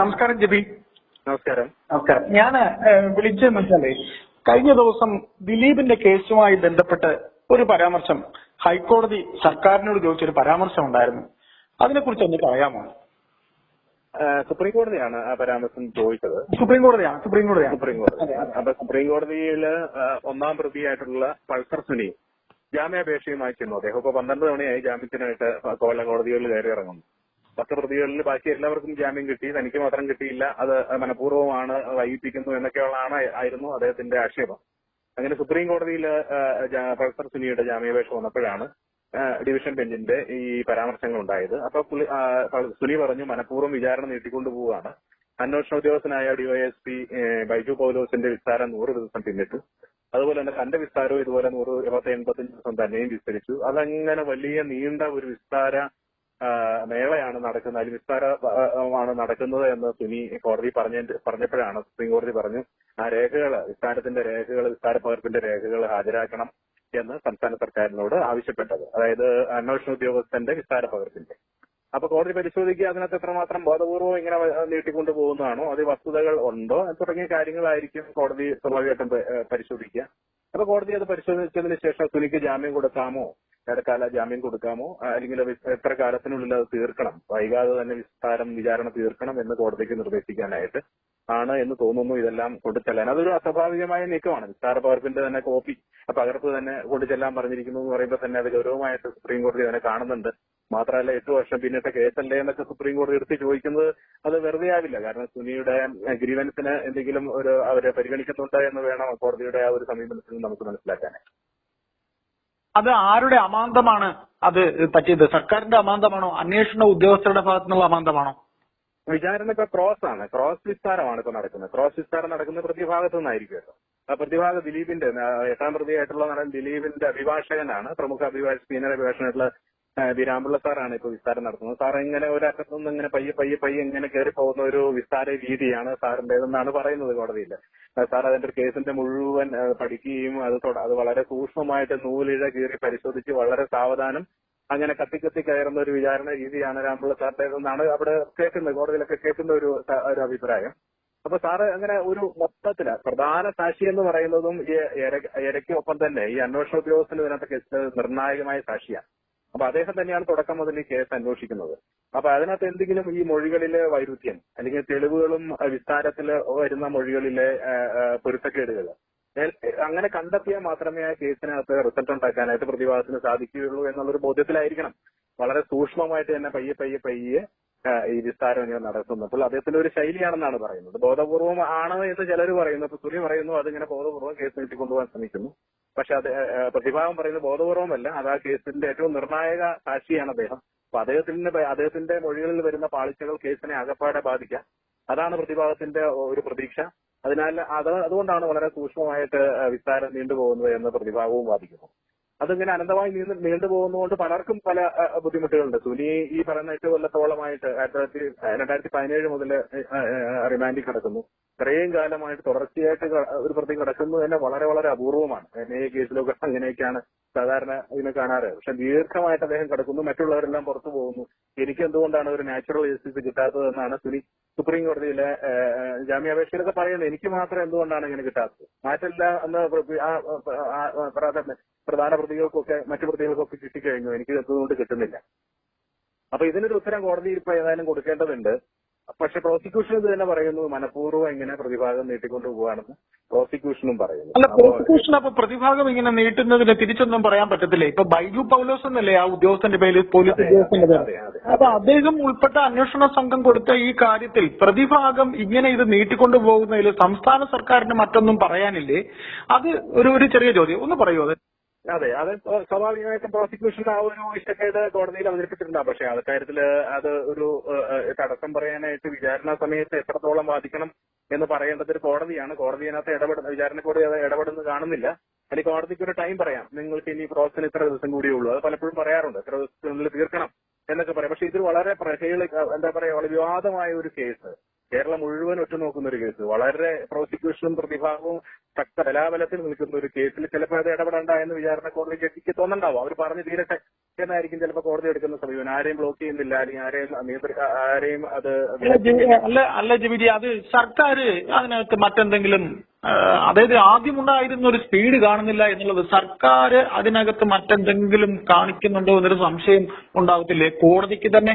നമസ്കാരം ജബി. നമസ്കാരം. നമസ്കാരം. ഞാൻ വിളിച്ചതെന്ന് വെച്ചാലേ കഴിഞ്ഞ ദിവസം ദിലീപിന്റെ കേസുമായി ബന്ധപ്പെട്ട് ഒരു പരാമർശം ഹൈക്കോടതി സർക്കാരിനോട് ചോദിച്ചൊരു പരാമർശം ഉണ്ടായിരുന്നു. അതിനെക്കുറിച്ച് ഒന്ന് പറയാമോ? സുപ്രീം കോടതിയാണ് ആ പരാമർശം ചോദിച്ചത്. സുപ്രീം കോടതിയാണ് സുപ്രീം കോടതിയാണ് സുപ്രീം കോടതി. അപ്പൊ സുപ്രീം കോടതിയിൽ ഒന്നാം പ്രതിയായിട്ടുള്ള പൾസർ സുനി ജാമ്യാപേക്ഷയുമായി ചെന്നു. അദ്ദേഹം ഇപ്പൊ പന്ത്രണ്ട് തവണയായി ജാമ്യത്തിനായിട്ട് കൊല്ലം കോടതികളിൽ കയറി ഇറങ്ങുന്നു. പത്ത് പ്രതികളിൽ ബാക്കി എല്ലാവർക്കും ജാമ്യം കിട്ടി തനിക്ക് മാത്രം കിട്ടിയില്ല അത് മനഃപൂർവമാണ് വൈകിപ്പിക്കുന്നു എന്നൊക്കെയുള്ളതാണ് ആയിരുന്നു അദ്ദേഹത്തിന്റെ ആക്ഷേപം. അങ്ങനെ സുപ്രീം കോടതിയിൽ പ്രൊഫസർ സുനിയുടെ ജാമ്യാപേക്ഷ വന്നപ്പോഴാണ് ഡിവിഷൻ ബെഞ്ചിന്റെ ഈ പരാമർശങ്ങൾ ഉണ്ടായത്. അപ്പൊ സുനി പറഞ്ഞു മനഃപൂർവം വിചാരണ നീട്ടിക്കൊണ്ടു പോവുകയാണ്. അന്വേഷണ ഉദ്യോഗസ്ഥനായ ഡിവൈഎസ്പി ബൈജു പൗലോസിന്റെ വിസ്താരം നൂറ് ദിവസം പിന്നിട്ടു. അതുപോലെ തന്നെ തന്റെ വിസ്താരവും ഇതുപോലെ നൂറ് എൺപത്തി അഞ്ച് ദിവസം തന്നെയും വിസ്തരിച്ചു. അതങ്ങനെ വലിയ നീണ്ട ഒരു വിസ്താര മേളയാണ് നടക്കുന്നത്. അതിൽ നടക്കുന്നത് എന്ന് സുനി കോടതി പറഞ്ഞ പറഞ്ഞപ്പോഴാണ് സുപ്രീം കോടതി പറഞ്ഞു ആ രേഖകൾ വിസ്താരത്തിന്റെ രേഖകൾ വിസ്താര പകർപ്പിന്റെ രേഖകൾ ഹാജരാക്കണം എന്ന് സംസ്ഥാന സർക്കാരിനോട് ആവശ്യപ്പെട്ടത്. അതായത് അന്വേഷണ ഉദ്യോഗസ്ഥന്റെ വിസ്താര പകർപ്പിന്റെ. അപ്പൊ കോടതി പരിശോധിക്കുക അതിനകത്ത് എത്രമാത്രം ബോധപൂർവം ഇങ്ങനെ നീട്ടിക്കൊണ്ടു പോകുന്നതാണോ അത് വസ്തുതകൾ ഉണ്ടോ തുടങ്ങിയ കാര്യങ്ങളായിരിക്കും കോടതി സ്വാഭാവികമായിട്ടും പരിശോധിക്കുക. അപ്പൊ കോടതി അത് പരിശോധിച്ചതിന് ശേഷം സുനിക്ക് ജാമ്യം കൊടുക്കാമോ ഇടക്കാല ജാമ്യം കൊടുക്കാമോ? അല്ലെങ്കിൽ എത്ര കാലത്തിനുള്ളിൽ അത് തീർക്കണം? വൈകാതെ തന്നെ വിസ്താരം വിചാരണ തീർക്കണം എന്ന് കോടതിക്ക് നിർദ്ദേശിക്കാനായിട്ട് ആണ് എന്ന് തോന്നുന്നു ഇതെല്ലാം കൊണ്ടുചെല്ലാൻ അതൊരു അസ്വാഭാവികമായ നീക്കമാണ്. വിസ്താര പകർപ്പിന്റെ തന്നെ കോപ്പി പകർപ്പ് തന്നെ കൊണ്ടുചെല്ലാൻ പറഞ്ഞിരിക്കുന്നു എന്ന് പറയുമ്പോൾ തന്നെ അത് ഗൗരവമായിട്ട് സുപ്രീം കോടതി തന്നെ കാണുന്നുണ്ട്. മാത്രമല്ല എട്ട് വർഷം പിന്നിട്ട കേസല്ലേ എന്നൊക്കെ സുപ്രീം കോടതി എടുത്ത് ചോദിക്കുന്നത് അത് വെറുതെ ആവില്ല. കാരണം സുനിയുടെ ഗ്രീവൻസിന് എന്തെങ്കിലും ഒരു അവരെ പരിഗണിക്കുന്നുണ്ട് എന്ന് വേണം കോടതിയുടെ ആ ഒരു സമീപനത്തിൽ നമുക്ക് മനസ്സിലാക്കാൻ അത് ആരുടെ അമാന്തമാണ് അത് പറ്റിയത്? സർക്കാരിന്റെ അമാന്തമാണോ? അന്വേഷണ ഉദ്യോഗസ്ഥരുടെ ഭാഗത്തു നിന്നുള്ള അമാന്തമാണോ? വിചാരണ ഇപ്പൊ ക്രോസ് ആണ്. ക്രോസ് വിസ്താരമാണ് ഇപ്പൊ നടക്കുന്നത്. ക്രോസ് വിസ്താരം നടക്കുന്ന പ്രതിഭാഗത്തു നിന്നായിരിക്കുമല്ലോ ആ പ്രതിഭാഗ ദിലീപിന്റെ എട്ടാം പ്രതിയായിട്ടുള്ള നടൻ ദിലീപിന്റെ അഭിഭാഷകനാണ്. പ്രമുഖ അഭിഭാഷക സീനിയർ അഭിഭാഷകനായിട്ടുള്ള ആ, വിരാമ്പിള്ള സാറാണ് ഇപ്പൊ വിസ്താരം നടത്തുന്നത്. സാർ ഇങ്ങനെ ഒരറ്റത്തു നിന്ന് ഇങ്ങനെ പയ്യെ പയ്യെ പയ്യെ ഇങ്ങനെ കയറി പോകുന്ന ഒരു വിസ്താര രീതിയാണ് സാറിന്റേതെന്നാണ് പറയുന്നത് കോടതിയിൽ സാർ അതിന്റെ ഒരു കേസിന്റെ മുഴുവൻ പഠിക്കുകയും അത് അത് വളരെ സൂക്ഷ്മമായിട്ട് നൂലിഴ കീറി പരിശോധിച്ച് വളരെ സാവധാനം അങ്ങനെ കത്തി കത്തി കയറുന്ന ഒരു വിചാരണ രീതിയാണ് രാംപിള്ള സാറിന്റേതെന്നാണ് അവിടെ കേൾക്കുന്നത്. കോടതിയിലൊക്കെ കേൾക്കുന്ന ഒരു ഒരു അഭിപ്രായം. അപ്പൊ സാറ് അങ്ങനെ ഒരു മൊത്തത്തിൽ പ്രധാന സാക്ഷി എന്ന് പറയുന്നതും ഈ ഇരയ്ക്കൊപ്പം തന്നെ ഈ അന്വേഷണ ഉദ്യോഗസ്ഥന് ഇതിനകത്ത് നിർണായകമായ സാക്ഷിയാണ് അപ്പൊ അദ്ദേഹം തന്നെയാണ് തുടക്കം മുതൽ ഈ കേസ് അന്വേഷിക്കുന്നത്. അപ്പൊ അതിനകത്ത് എന്തെങ്കിലും ഈ മൊഴികളിലെ വൈരുദ്ധ്യം അല്ലെങ്കിൽ തെളിവുകളും വിസ്താരത്തിൽ വരുന്ന മൊഴികളിലെ പൊരുത്തക്കേടുകൾ അങ്ങനെ കണ്ടെത്തിയാൽ മാത്രമേ ആ കേസിനകത്ത് റിസൾട്ട് ഉണ്ടാക്കാനായിട്ട് പ്രതിഭാഗത്തിന് സാധിക്കുകയുള്ളൂ എന്നുള്ളൊരു ബോധ്യത്തിലായിരിക്കണം. വളരെ സൂക്ഷ്മമായിട്ട് തന്നെ പയ്യെ പയ്യെ പയ്യെ ഈ വിസ്താരം ഇങ്ങനെ നടത്തുന്നത്. അപ്പോൾ അദ്ദേഹത്തിന്റെ ഒരു ശൈലിയാണെന്നാണ് പറയുന്നത്. ബോധപൂർവം ആണ് എന്ന് ചിലർ പറയുന്നു. അപ്പൊ സുനി പറയുന്നു അതിങ്ങനെ ബോധപൂർവം കേസ് നീട്ടിക്കൊണ്ടുപോകാൻ ശ്രമിക്കുന്നു. പക്ഷെ അത് പ്രതിഭാഗം പറയുന്നത് ബോധപൂർവമല്ല. അത് ആ കേസിന്റെ ഏറ്റവും നിർണായക സാക്ഷിയാണ് അദ്ദേഹം. അപ്പൊ അദ്ദേഹത്തിന്റെ അദ്ദേഹത്തിന്റെ മൊഴികളിൽ വരുന്ന പാളിച്ചകൾ കേസിനെ അകപ്പാടെ ബാധിക്കാം അതാണ് പ്രതിഭാഗത്തിന്റെ ഒരു പ്രതീക്ഷ. അതിനാൽ അത് അതുകൊണ്ടാണ് വളരെ സൂക്ഷ്മമായിട്ട് വിസ്താരം നീണ്ടുപോകുന്നത് എന്ന് പ്രതിഭാഗവും വാദിക്കുന്നു. അതിങ്ങനെ അനന്തമായി നീണ്ടു നീണ്ടുപോകുന്നതുകൊണ്ട് പലർക്കും പല ബുദ്ധിമുട്ടുകളുണ്ട്. സുനി ഈ പറയുന്ന എട്ട് കൊല്ലത്തോളമായിട്ട് ആയിരത്തി തൊള്ളായിരത്തി രണ്ടായിരത്തി പതിനേഴ് മുതൽ റിമാൻഡിൽ കിടക്കുന്നു. ഇത്രയും കാലമായിട്ട് തുടർച്ചയായിട്ട് ഒരു പ്രതി കിടക്കുന്നത് തന്നെ വളരെ വളരെ അപൂർവമാണ്. എൻ ഐ കേസിലൊക്കെ അങ്ങനെയൊക്കെയാണ് സാധാരണ ഇതിനെ കാണാറ്. പക്ഷെ ദീർഘമായിട്ട് അദ്ദേഹം കിടക്കുന്നു. മറ്റുള്ളവരെല്ലാം പുറത്തു പോകുന്നു. എനിക്ക് എന്തുകൊണ്ടാണ് ഒരു നാച്ചുറൽ ജസ്റ്റിസ് കിട്ടാത്തതെന്നാണ് സുനി സുപ്രീം കോടതിയിലെ ജാമ്യാപേക്ഷയിലൊക്കെ പറയുന്നത് എനിക്ക് മാത്രം എന്തുകൊണ്ടാണ് ഇങ്ങനെ കിട്ടാത്തത്? മാറ്റല്ല പ്രധാന പ്രതികൾക്കൊക്കെ മറ്റു പ്രതികൾക്കൊക്കെ കിട്ടിക്കഴിഞ്ഞു. എനിക്ക് എന്തുകൊണ്ട് കിട്ടുന്നില്ല? അപ്പൊ ഇതിനൊരു ഉത്തരം കോടതിയിൽ ഇപ്പൊ ഏതായാലും കൊടുക്കേണ്ടതുണ്ട്. പക്ഷെ പ്രോസിക്യൂഷൻ ഇത് തന്നെ പറയുന്നു മനഃപൂർവം ഇങ്ങനെ പ്രതിഭാഗം നീട്ടിക്കൊണ്ടു പോവാണെന്ന് പ്രോസിക്യൂഷനും പറയുന്നു. അല്ല പ്രോസിക്യൂഷൻ അപ്പൊ പ്രതിഭാഗം ഇങ്ങനെ നീട്ടുന്നതിന് തിരിച്ചൊന്നും പറയാൻ പറ്റത്തില്ലേ? ഇപ്പൊ ബൈജു പൗലോസ് എന്നല്ലേ ആ ഉദ്യോഗസ്ഥന്റെ പേര് പോലീസ് ഉദ്യോഗസ്ഥന്റെ പേര് അപ്പൊ അദ്ദേഹം ഉൾപ്പെട്ട അന്വേഷണ സംഘം കൊടുത്ത ഈ കാര്യത്തിൽ പ്രതിഭാഗം ഇങ്ങനെ ഇത് നീട്ടിക്കൊണ്ടു പോകുന്നതിൽ സംസ്ഥാന സർക്കാരിന് മറ്റൊന്നും പറയാനില്ലേ? അത് ഒരു ഒരു ചെറിയ ചോദ്യം. ഒന്ന് പറയൂ അത്. അതെ അത് സ്വാഭാവികമായിട്ടും പ്രോസിക്യൂഷൻ ആ ഒരു ഇഷ്ടക്കേട് കോടതിയിൽ അവതരിപ്പിച്ചിട്ടുണ്ടാവും പക്ഷെ ആ കാര്യത്തിൽ അത് ഒരു തടസ്സം പറയാനായിട്ട് വിചാരണ സമയത്ത് എത്രത്തോളം ബാധിക്കണം എന്ന് പറയേണ്ടത് ഒരു കോടതിയാണ്. കോടതി അതിനകത്ത് ഇടപെടുന്ന വിചാരണ കോടതി അത് ഇടപെടുന്നത് കാണുന്നില്ല. അല്ലെങ്കിൽ കോടതിക്ക് ഒരു ടൈം പറയാം. നിങ്ങൾക്ക് ഇനി പ്രോസസ്സിന് ഇത്ര ദിവസം കൂടിയേ ഉള്ളൂ. അത് പലപ്പോഴും പറയാറുണ്ട്. ഇത്ര ദിവസത്തിനുള്ളിൽ തീർക്കണം എന്നൊക്കെ പറയാം. പക്ഷെ ഇത് വളരെ പ്രഹേളി എന്താ പറയാ വിവാദമായ ഒരു കേസ്. കേരളം മുഴുവൻ ഒറ്റ നോക്കുന്ന ഒരു കേസ്. വളരെ പ്രോസിക്യൂഷനും പ്രതിഭാഗവും ശക്ത ബലാബലത്തിൽ നിൽക്കുന്ന ഒരു കേസിൽ ചിലപ്പോൾ അത് ഇടപെടേണ്ട എന്ന് വിചാരണ കോടതി ജഡ്ജിക്ക് തോന്നണ്ടാവും. അവർ പറഞ്ഞ് തീരെ ശക്തനായിരിക്കും ചിലപ്പോൾ കോടതി എടുക്കുന്ന സമീപനം. ആരെയും ബ്ലോക്ക് ചെയ്യുന്നില്ല. അല്ലെങ്കിൽ ആരെയും നിയന്ത്രി ആരെയും അത് അല്ല അല്ല ജിബിജി അത് സർക്കാർ അതിനകത്ത് മറ്റെന്തെങ്കിലും അതായത് അതായത് ആദ്യമുണ്ടായിരുന്ന ഒരു സ്പീഡ് കാണുന്നില്ല എന്നുള്ളത് സർക്കാർ അതിനകത്ത് മറ്റെന്തെങ്കിലും കാണിക്കുന്നുണ്ടോ എന്നൊരു സംശയം ഉണ്ടാകത്തില്ലേ കോടതിക്ക് തന്നെ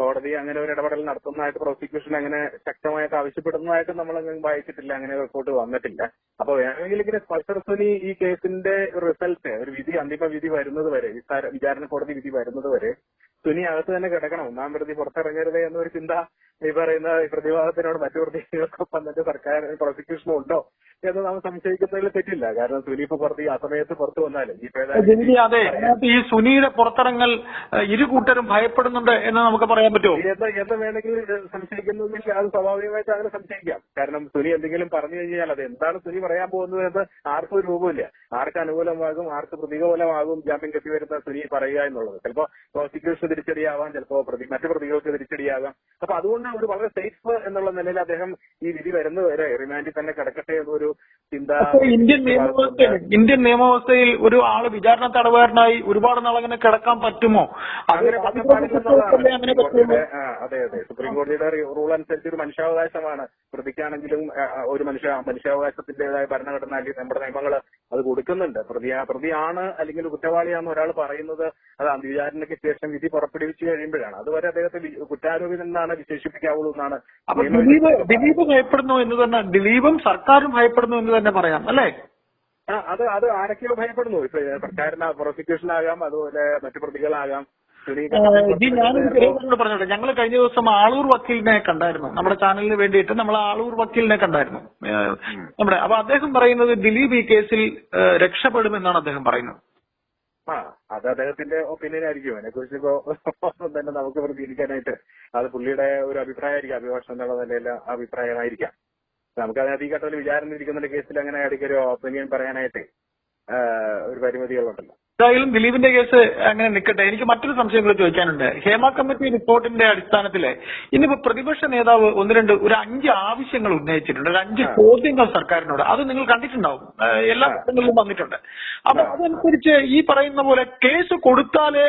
കോടതി അങ്ങനെ ഒരു ഇടപെടൽ നടത്തുന്നതായിട്ട് പ്രോസിക്യൂഷൻ അങ്ങനെ ശക്തമായിട്ട് ആവശ്യപ്പെടുന്നതായിട്ട് നമ്മൾ വായിച്ചിട്ടില്ല അങ്ങനെ റിപ്പോർട്ട് വന്നിട്ടില്ല. അപ്പൊ വേണമെങ്കിൽ ഇങ്ങനെ സ്പൾസർ സുനി ഈ കേസിന്റെ റിസൾട്ട് ഒരു വിധി അന്തിമ വിധി വരുന്നത് വരെ വിചാരണ കോടതി വിധി വരുന്നത് വരെ സുനി അകത്ത് തന്നെ കിടക്കണം. ഒന്നാം പ്രതി പുറത്തിറങ്ങരുത് എന്നൊരു ചിന്ത ഈ പറയുന്ന പ്രതിവാദത്തിനോട് മറ്റു പ്രതികൾക്കൊപ്പം തന്നെ സർക്കാർ പ്രോസിക്യൂഷനും ഉണ്ടോ? എന്ന് നാം സംശയിക്കുന്നതിൽ തെറ്റില്ല. കാരണം സുനി ഇപ്പൊ പുറത്ത് ഈ ആ സമയത്ത് പുറത്തു വന്നാലും ഇപ്പൊ അതെ ഈ സുനിയുടെ പുറത്തിറങ്ങൽ ഇരു കൂട്ടരും ഭയപ്പെടുന്നുണ്ട് എന്ന് നമുക്ക് പറയാൻ പറ്റുമോ? എന്ത് എന്ത് വേണമെങ്കിൽ സംശയിക്കുന്നതിൽ അത് സ്വാഭാവികമായിട്ട് അങ്ങനെ സംശയിക്കാം. കാരണം സുനി എന്തെങ്കിലും പറഞ്ഞു കഴിഞ്ഞാൽ അത് എന്താണ് സുനി പറയാൻ പോകുന്നത് എന്ന് ആർക്കും ഒരു രൂപമില്ല ആർക്ക് അനുകൂലമാകും ആർക്ക് പ്രതികൂലമാകും ജാമ്യം കെട്ടി വരുന്ന സുനി പറയുക എന്നുള്ളത്. ചിലപ്പോ പ്രോസിക്യൂഷൻ തിരിച്ചടിയാവാം ചിലപ്പോ പ്രതി മറ്റു പ്രതികൾക്ക് തിരിച്ചടിയാകാം. അപ്പൊ അതുകൊണ്ട് ഒരു വളരെ സേഫ് എന്നുള്ള നിലയിൽ അദ്ദേഹം ഈ വിധി വരുന്നത് വരെ റിമാൻഡിൽ തന്നെ കിടക്കട്ടെ എന്നൊരു ചിന്ത ഇന്ത്യൻ നിയമവ്യവസ്ഥയിൽ ഇന്ത്യൻ നിയമവ്യവസ്ഥയിൽ ഒരു ആൾ വിചാരണ തടവുകാരനായി ഒരുപാട് നാൾ അങ്ങനെ കിടക്കാൻ പറ്റുമോ? അങ്ങനെ അതെ അതെ സുപ്രീം കോടതിയുടെ റൂൾ അനുസരിച്ച് ഒരു മനുഷ്യാവകാശമാണ്. പ്രതിക്കാണെങ്കിലും ഒരു മനുഷ്യ മനുഷ്യാവകാശത്തിന്റേതായ ഭരണഘടന അല്ലെങ്കിൽ നമ്മുടെ നിയമങ്ങൾ അത് കൊടുക്കുന്നുണ്ട്. പ്രതി പ്രതിയാണ് അല്ലെങ്കിൽ കുറ്റവാളിയാണെന്ന് ഒരാൾ പറയുന്നത് അത് വിചാരണയ്ക്ക് ശേഷം വിധി പുറപ്പെടുവിച്ചു കഴിയുമ്പോഴാണ്. അതുവരെ അദ്ദേഹത്തെ കുറ്റാരോപിതൻ എന്നാണ് വിശേഷിപ്പിക്കാവുള്ളൂ എന്നാണ് ദിലീപ് ഭയപ്പെടുന്നു എന്ന് തന്നെ ദിലീപും സർക്കാരും ഭയപ്പെടുന്നു. എന്ന് തന്നെ പറയാം അല്ലേ? അത് അത് ആരൊക്കെയോ ഭയപ്പെടുന്നു. ഇപ്പൊ സർക്കാരിന് പ്രോസിക്യൂഷൻ ആകാം അതുപോലെ മറ്റു പ്രതികളാകാം. ജി ഞാനൊരു കാര്യം കൂടെ പറഞ്ഞോട്ടെ. ഞങ്ങൾ കഴിഞ്ഞ ദിവസം ആളൂർ വക്കീലിനെ കണ്ടായിരുന്നു. നമ്മുടെ ചാനലിന് വേണ്ടിയിട്ട് നമ്മൾ ആളൂർ വക്കീലിനെ കണ്ടായിരുന്നു. നമ്മുടെ അപ്പൊ അദ്ദേഹം പറയുന്നത് ദിലീപ് ഈ കേസിൽ രക്ഷപ്പെടുമെന്നാണ് അദ്ദേഹം പറയുന്നത്. ആ അത് അദ്ദേഹത്തിന്റെ ഒപ്പീനിയൻ ആയിരിക്കും. അതിനെ കുറിച്ച് ഇപ്പോ ഒന്നും തന്നെ നമുക്ക് പ്രതികരിക്കാനായിട്ട് അത് പുള്ളിയുടെ ഒരു അഭിപ്രായമായിരിക്കും. അഭിഭാഷണം എന്നുള്ള നിലയിൽ അഭിപ്രായമായിരിക്കാം. നമുക്ക് അതിനകത്ത് ഈ ഘട്ടത്തിൽ വിചാരണ ഇരിക്കുന്ന കേസിൽ അങ്ങനെ ഇടയ്ക്ക് ഒരു ഒപ്പീനിയൻ പറയാനായിട്ട് ഒരു പരിമിതികളുണ്ടല്ലോ. എന്തായാലും ദിലീപിന്റെ കേസ് അങ്ങനെ നിൽക്കട്ടെ എനിക്ക് മറ്റൊരു സംശയം കൂടെ ചോദിക്കാനുണ്ട്. ഹേമ കമ്മിറ്റി റിപ്പോർട്ടിന്റെ അടിസ്ഥാനത്തിൽ ഇന്നിപ്പോ പ്രതിപക്ഷ നേതാവ് ഒന്ന് രണ്ട് ഒരു അഞ്ച് ആവശ്യങ്ങൾ ഉന്നയിച്ചിട്ടുണ്ട്. ഒരു അഞ്ച് ചോദ്യങ്ങൾ സർക്കാരിനോട്. അത് നിങ്ങൾ കണ്ടിട്ടുണ്ടാവും. എല്ലാ ഘട്ടങ്ങളിലും വന്നിട്ടുണ്ട്. അപ്പൊ അതനുസരിച്ച് ഈ പറയുന്ന പോലെ കേസ് കൊടുത്താലേ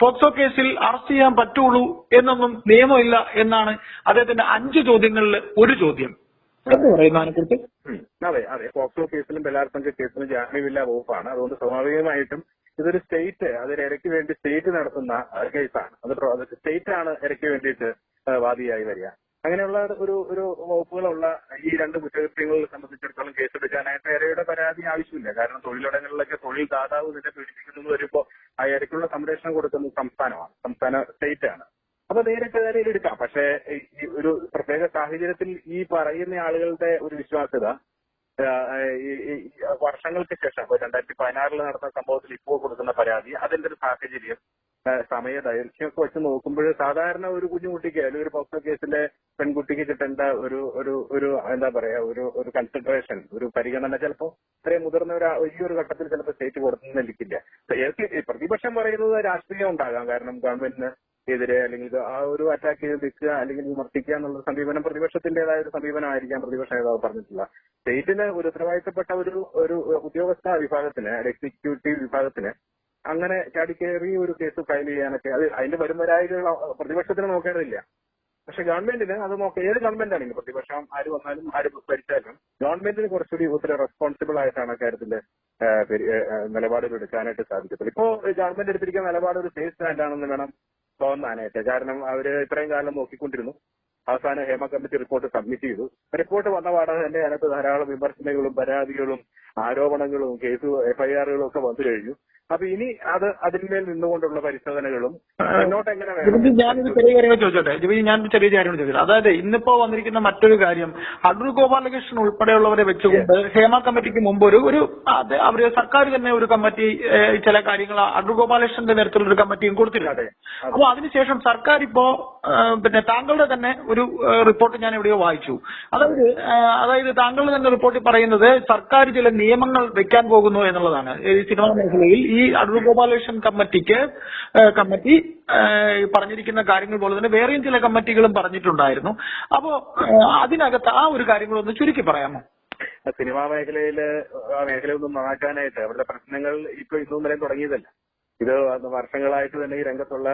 പോക്സോ കേസിൽ അറസ്റ്റ് ചെയ്യാൻ പറ്റുള്ളൂ എന്നൊന്നും നിയമമില്ല എന്നാണ് അദ്ദേഹത്തിന്റെ അഞ്ച് ചോദ്യങ്ങളിൽ ഒരു ചോദ്യം. അതെ അതെ. പോക്സോ കേസിലും ബലാത്സംഗ കേസിലും ജാമ്യമില്ലാ വകുപ്പാണ്. അതുകൊണ്ട് സ്വാഭാവികമായിട്ടും ഇതൊരു സ്റ്റേറ്റ് അതൊരു ഇരയ്ക്ക് വേണ്ടി സ്റ്റേറ്റ് നടത്തുന്ന കേസാണ്. അത് സ്റ്റേറ്റ് ആണ് ഇരയ്ക്ക് വേണ്ടിയിട്ട് വാദിയായി വരിക. അങ്ങനെയുള്ള ഒരു ഒരു വകുപ്പുകളുള്ള ഈ രണ്ട് കുറ്റകൃത്യങ്ങളെ സംബന്ധിച്ചിടത്തോളം കേസെടുക്കാനായിട്ട് ഇരയുടെ പരാതി ആവശ്യമില്ല. കാരണം തൊഴിലിടങ്ങളിലൊക്കെ തൊഴിൽ ദാതാവ് നിന്നെ പീഡിപ്പിക്കുന്നു വരുമ്പോൾ ആ ഇരയ്ക്കുള്ള സംരക്ഷണം കൊടുക്കുന്നത് സംസ്ഥാനമാണ്. സംസ്ഥാന സ്റ്റേറ്റ് ആണ് അപ്പൊ നേരിട്ട് നേരെ എടുക്കാം. പക്ഷേ ഒരു പ്രത്യേക സാഹചര്യത്തിൽ ഈ പറയുന്ന ആളുകളുടെ ഒരു വിശ്വാസ്യത വർഷങ്ങൾക്ക് ശേഷം രണ്ടായിരത്തി പതിനാറിൽ നടന്ന സംഭവത്തിൽ ഇപ്പോൾ കൊടുക്കുന്ന പരാതി അതിന്റെ ഒരു സാഹചര്യം സമയ ദൈർഘ്യമൊക്കെ വെച്ച് നോക്കുമ്പോൾ സാധാരണ ഒരു കുഞ്ഞുകുട്ടിക്ക് അല്ലെങ്കിൽ ഒരു പോക്സോ കേസിലെ പെൺകുട്ടിക്ക് കിട്ടേണ്ട ഒരു ഒരു ഒരു എന്താ പറയാ ഒരു ഒരു കൺസിഡറേഷൻ ഒരു പരിഗണന ചിലപ്പോൾ ഇത്രയും മുതിർന്ന ഒരു ഈ ഒരു ഘട്ടത്തിൽ ചിലപ്പോൾ സ്റ്റേറ്റ് കൊടുക്കുന്നില്ല പ്രതിപക്ഷം പറയുന്നത് രാഷ്ട്രീയം ഉണ്ടാകാം. കാരണം ഗവൺമെന്റിന് എതിരെ അല്ലെങ്കിൽ ആ ഒരു അറ്റാക്ക് ചെയ്ത് നിൽക്കുക അല്ലെങ്കിൽ വിമർശിക്കുക എന്നുള്ള സമീപനം പ്രതിപക്ഷത്തിന്റേതായ ഒരു സമീപനമായിരിക്കാം പ്രതിപക്ഷ നേതാവ് പറഞ്ഞിട്ടുള്ള. സ്റ്റേറ്റിന് ഒരു ഉത്തരവാദിത്തപ്പെട്ട ഒരു ഒരു ഉദ്യോഗസ്ഥ വിഭാഗത്തിന് എക്സിക്യൂട്ടീവ് വിഭാഗത്തിന് അങ്ങനെ ചാടിക്കേറി ഒരു കേസ് ഫയൽ ചെയ്യാനൊക്കെ അത് അതിന്റെ വരുന്നവരായുള്ള പ്രതിപക്ഷത്തിന് നോക്കേണ്ടതില്ല. പക്ഷെ ഗവൺമെന്റിന് അത് നോക്കുക ഏത് ഗവൺമെന്റ് ആണെങ്കിലും പ്രതിപക്ഷം ആര് വന്നാലും ആര് ഭരിച്ചാലും ഗവൺമെന്റിന് കുറച്ചുകൂടി ഒത്തിരി റെസ്പോൺസിബിൾ ആയിട്ടാണ് കാര്യത്തിൽ നിലപാടുകൾ എടുക്കാനായിട്ട് സാധിക്കത്തുള്ളൂ. ഇപ്പോ ഗവൺമെന്റ് എടുത്തിരിക്കുന്ന നിലപാട് ഒരു സേഫ് സ്റ്റാൻഡ് ആണെന്ന് വേണം തോന്നാനായിട്ട് കാരണം അവർ ഇത്രയും കാലം നോക്കിക്കൊണ്ടിരുന്നു. അവസാനം ഹേമ കമ്മിറ്റി റിപ്പോർട്ട് സബ്മിറ്റ് ചെയ്തു. റിപ്പോർട്ട് വന്ന പാടാതെ തന്നെ അതിനകത്ത് ധാരാളം വിമർശനങ്ങളും പരാതികളും ആരോപണങ്ങളും കേസ് എഫ്ഐആറുകളും ഒക്കെ വന്നു കഴിഞ്ഞു. അപ്പൊ ഇനി അത് അതിന്മേൽ നിന്നുകൊണ്ടുള്ള പരിശോധനകളും മുന്നോട്ട് എങ്ങനെ ജിബിജി ഞാൻ ഞാനൊരു ചെറിയ കാര്യം ചോദിച്ചോട്ടെ? ജിബിജി ഞാനൊരു ചെറിയ കാര്യം ചോദിച്ചത് ചോദിച്ചോട്ടെ അതായത് ഇന്നിപ്പോ വന്നിരിക്കുന്ന മറ്റൊരു കാര്യം അടൂർ ഗോപാലകൃഷ്ണൻ ഉൾപ്പെടെയുള്ളവരെ വെച്ചുകൊണ്ട് ഹേമ കമ്മിറ്റിക്ക് മുമ്പ് ഒരു ഒരു അവർ സർക്കാർ തന്നെ ഒരു കമ്മിറ്റി ചില കാര്യങ്ങൾ അടൂർ ഗോപാലകൃഷ്ണന്റെ നേതൃത്വത്തിലുള്ള ഒരു കമ്മിറ്റിയും കൊടുത്തിട്ടുണ്ട്. അപ്പൊ അതിനുശേഷം സർക്കാർ ഇപ്പോ പിന്നെ താങ്കളുടെ തന്നെ ഒരു റിപ്പോർട്ട് ഞാൻ എവിടെയോ വായിച്ചു. അതായത് അതായത് താങ്കളുടെ തന്നെ റിപ്പോർട്ടിൽ പറയുന്നത് സർക്കാർ ചില നിയമങ്ങൾ വെക്കാൻ പോകുന്നു എന്നുള്ളതാണ്. ഈ സിനിമാ മേഖലയിൽ ഈ ഈ അടൂർ ഗോപാലകൃഷ്ണൻ കമ്മിറ്റിക്ക് കമ്മിറ്റി പറഞ്ഞിരിക്കുന്ന കാര്യങ്ങൾ പോലെ തന്നെ വേറെയും ചില കമ്മിറ്റികളും പറഞ്ഞിട്ടുണ്ടായിരുന്നു. അപ്പോ അതിനകത്ത് ആ ഒരു കാര്യങ്ങൾ ഒന്ന് ചുരുക്കി പറയാമോ? സിനിമാ മേഖലയിൽ ആ മേഖലയൊന്നും നന്നാക്കാനായിട്ട് അവരുടെ പ്രശ്നങ്ങൾ ഇപ്പൊ ഇന്നും വരെ തുടങ്ങിയതല്ല. ഇത് വർഷങ്ങളായിട്ട് തന്നെ ഈ രംഗത്തുള്ള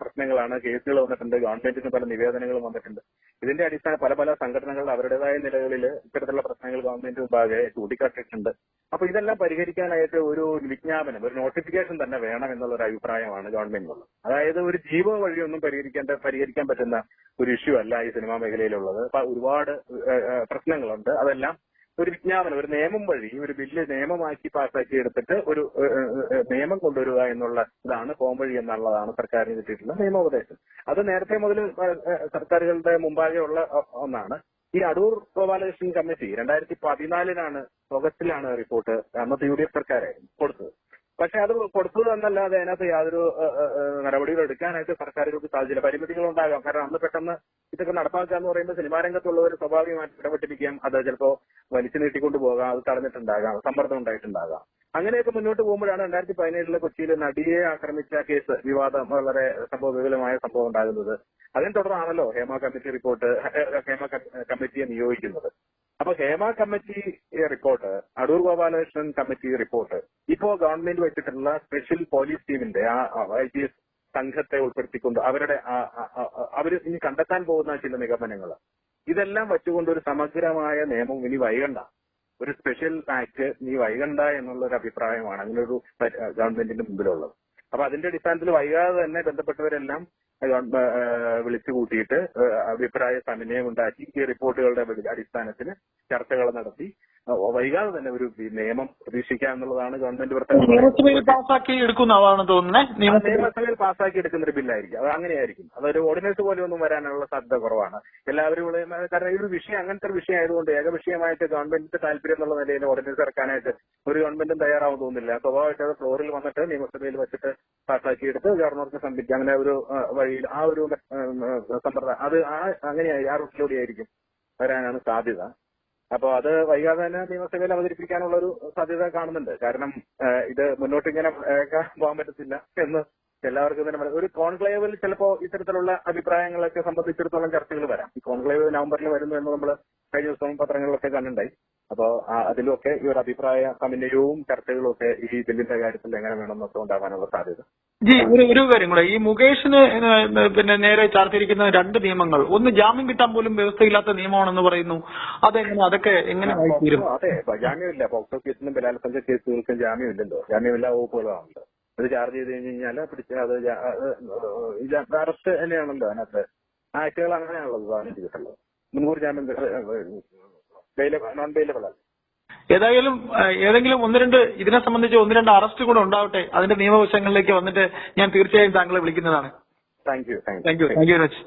പ്രശ്നങ്ങളാണ്. കേസുകൾ വന്നിട്ടുണ്ട് ഗവൺമെന്റിന് പല നിവേദനങ്ങളും വന്നിട്ടുണ്ട്. ഇതിന്റെ അടിസ്ഥാന പല പല സംഘടനകൾ അവരുടേതായ നിലകളിൽ ഇത്തരത്തിലുള്ള പ്രശ്നങ്ങൾ ഗവൺമെന്റ് മുമ്പാകെ ചൂണ്ടിക്കാട്ടിയിട്ടുണ്ട്. അപ്പൊ ഇതെല്ലാം പരിഹരിക്കാനായിട്ട് ഒരു വിജ്ഞാപനം ഒരു നോട്ടിഫിക്കേഷൻ തന്നെ വേണം എന്നുള്ള ഒരു അഭിപ്രായമാണ് ഗവൺമെന്റിനുള്ളത്. അതായത് ഒരു ജീവ വഴിയൊന്നും പരിഹരിക്കേണ്ട പരിഹരിക്കാൻ പറ്റുന്ന ഒരു ഇഷ്യൂ അല്ല ഈ സിനിമാ മേഖലയിലുള്ളത്. ഒരുപാട് പ്രശ്നങ്ങളുണ്ട്. അതെല്ലാം ഒരു വിജ്ഞാപനം ഒരു നിയമം വഴി ഒരു ബില്ല് നിയമമാക്കി പാസ്സാക്കി എടുത്തിട്ട് ഒരു നിയമം കൊണ്ടുവരിക എന്നുള്ള ഇതാണ് പോംവഴി എന്നുള്ളതാണ് സർക്കാരിന് കിട്ടിയിട്ടുള്ള നിയമോപദേശം. അത് നേരത്തെ മുതൽ സർക്കാരുകളുടെ മുമ്പാകെ ഉള്ള ഒന്നാണ്. ഈ അടൂർ ഗോപാലകൃഷ്ണൻ കമ്മിറ്റി രണ്ടായിരത്തി പതിനാലിനാണ് ഓഗസ്റ്റിലാണ് റിപ്പോർട്ട് അന്നത്തെ യു ഡി എഫ് സർക്കാരായിരുന്നു കൊടുത്തത്. പക്ഷെ അത് കൊടുത്തത് എന്നല്ലാതെ അതിനകത്ത് യാതൊരു നടപടികൾ എടുക്കാനായിട്ട് സർക്കാരുകൾക്ക് സാധിച്ചില്ല. പരിമിതികൾ ഉണ്ടാകാം. കാരണം അന്ന് പെട്ടെന്ന് ഇതൊക്കെ നടപ്പാക്കുക എന്ന് പറയുമ്പോൾ സിനിമാ രംഗത്തുള്ളവർ സ്വാഭാവികമായിട്ട് ഇടപെട്ടിരിക്കാം. അത് ചിലപ്പോ വലിച്ചു നീട്ടിക്കൊണ്ട് പോകാം. അത് തടഞ്ഞിട്ടുണ്ടാകാം. സമ്മർദ്ദം ഉണ്ടായിട്ടുണ്ടാകാം. അങ്ങനെയൊക്കെ മുന്നോട്ട് പോകുമ്പോഴാണ് രണ്ടായിരത്തി പതിനേഴിലെ കൊച്ചിയിൽ നടിയെ ആക്രമിച്ച കേസ് വിവാദം വളരെ സംഭവ വിപുലമായ സംഭവം ഉണ്ടാകുന്നത്. അതിനെ തുടർന്നാണല്ലോ ഹേമ കമ്മിറ്റി റിപ്പോർട്ട് ഹേമ കമ്മിറ്റിയെ നിയോഗിക്കുന്നത്. അപ്പൊ Hema committee report Adoor Gopalakrishnan committee report ഇപ്പോ ഗവൺമെന്റ് വെച്ചിട്ടുള്ള സ്പെഷ്യൽ പോലീസ് ടീമിന്റെ ആ ഐ പി എസ് സംഘത്തെ ഉൾപ്പെടുത്തിക്കൊണ്ട് അവരുടെ അവർ ഇനി കണ്ടെത്താൻ പോകുന്ന ചില നിഗമനങ്ങൾ ഇതെല്ലാം വെച്ചുകൊണ്ട് ഒരു സമഗ്രമായ നിയമം ഇനി വൈകണ്ട. ഒരു സ്പെഷ്യൽ ആക്ട് ഇനി വൈകണ്ട എന്നുള്ള ഒരു അഭിപ്രായമാണ് അങ്ങനെ ഒരു ഗവൺമെന്റിന്റെ മുമ്പിലുള്ളത്. അപ്പൊ അതിന്റെ അടിസ്ഥാനത്തിൽ വൈകാതെ തന്നെ ബന്ധപ്പെട്ടവരെല്ലാം വിളിച്ചു കൂട്ടിയിട്ട് അഭിപ്രായ സമന്വയം ഉണ്ടാക്കി ഈ റിപ്പോർട്ടുകളുടെ അടിസ്ഥാനത്തിൽ ചർച്ചകൾ നടത്തി. വൈകാതെ തന്നെ ഒരു നിയമം പ്രതീക്ഷിക്കാം എന്നുള്ളതാണ് ഗവൺമെന്റ് നിയമസഭയിൽ പാസ്സാക്കി തോന്നുന്നത് ആ നിയമസഭയിൽ. പാസ്സാക്കി എടുക്കുന്ന ഒരു ബില്ലായിരിക്കും. അത് അങ്ങനെയായിരിക്കും. അതൊരു ഓർഡിനൻസ് പോലെ ഒന്നും വരാനുള്ള സാധ്യത കുറവാണ്. എല്ലാവരും കാരണം ഈ ഒരു വിഷയം അങ്ങനത്തെ ഒരു വിഷയം ആയതുകൊണ്ട് ഏക വിഷയമായിട്ട് ഗവൺമെന്റിന്റെ താല്പര്യം എന്നുള്ള നിലയിൽ ഓർഡിനൻസ് ഇറക്കാനായിട്ട് ഒരു ഗവൺമെന്റും തയ്യാറാവും തോന്നുന്നില്ല. സ്വാഭാവികമായിട്ട് അത് ഫ്ലോറിൽ വന്നിട്ട് നിയമസഭയിൽ വെച്ചിട്ട് പാസ്സാക്കി എടുത്ത് ഗവർണർക്ക് സമർപ്പിക്കുക. അങ്ങനെ ഒരു വഴിയിൽ ആ ഒരു സമ്പ്രദായം അത് ആ അങ്ങനെയായി ആ റൂട്ടിലൂടെ ആയിരിക്കും വരാനാണ് സാധ്യത. അപ്പൊ അത് വൈകാതെ തന്നെ നിയമസഭയിൽ അവതരിപ്പിക്കാനുള്ള ഒരു സാധ്യത കാണുന്നുണ്ട്. കാരണം ഇത് മുന്നോട്ട് ഇങ്ങനെ പോകാൻ പറ്റത്തില്ല എന്ന് എല്ലാവർക്കും തന്നെ ഒരു കോൺക്ലേവിൽ ചിലപ്പോ ഇത്തരത്തിലുള്ള അഭിപ്രായങ്ങളൊക്കെ സംബന്ധിച്ചിടത്തോളം ചർച്ചകൾ വരാം. ഈ കോൺക്ലേവ് നവംബറിൽ വരുന്നു എന്ന് നമ്മൾ കഴിഞ്ഞ ദിവസം പത്രങ്ങളിലൊക്കെ കണ്ടിട്ടുണ്ടായി. അപ്പോ അതിലൊക്കെ ഈ ഒരു അഭിപ്രായ സമന്വയവും ചർച്ചകളും ഒക്കെ ഈ ബില്ലിന്റെ കാര്യത്തിൽ എങ്ങനെ വേണമെന്നൊക്കെ ഉണ്ടാകാനുള്ള സാധ്യത? ജി ഒരു ഒരു കാര്യം കൂടെ. ഈ മുകേഷിന് പിന്നെ നേരെ ചാർത്തിരിക്കുന്ന രണ്ട് നിയമങ്ങൾ. ഒന്ന് ജാമ്യം കിട്ടാൻ പോലും വ്യവസ്ഥയില്ലാത്ത നിയമമാണെന്ന് പറയുന്നു. അതെങ്ങനെ അതൊക്കെ എങ്ങനെ അതെ ജാമ്യമില്ല. പോക്സോ കേസിനും ബലാത്സംഗ കേസുകൾക്കും ജാമ്യമില്ലല്ലോ. ജാമ്യമില്ലാ വകുപ്പുകളാണല്ലോ അത് ചാർജ് ചെയ്ത് കഴിഞ്ഞ് കഴിഞ്ഞാൽ പിടിച്ച് അത് അറസ്റ്റ് തന്നെയാണല്ലോ അതിനകത്ത്. ആക്ടുകൾ അങ്ങനെയാണല്ലോ സാധനം ചെയ്തിട്ടുള്ളത്. മുൻകൂർ ജാമ്യം നോൺ ബെയിലബിൾ അല്ല? ഏതായാലും ഏതെങ്കിലും ഒന്ന് രണ്ട് ഇതിനെ സംബന്ധിച്ച് ഒന്ന് രണ്ട് അറസ്റ്റ് കൂടെ ഉണ്ടാവട്ടെ. അതിന്റെ നിയമവശങ്ങളിലേക്ക് വന്നിട്ട് ഞാൻ തീർച്ചയായും താങ്കളെ വിളിക്കുന്നതാണ്. Thank you thank you thank you thank you very much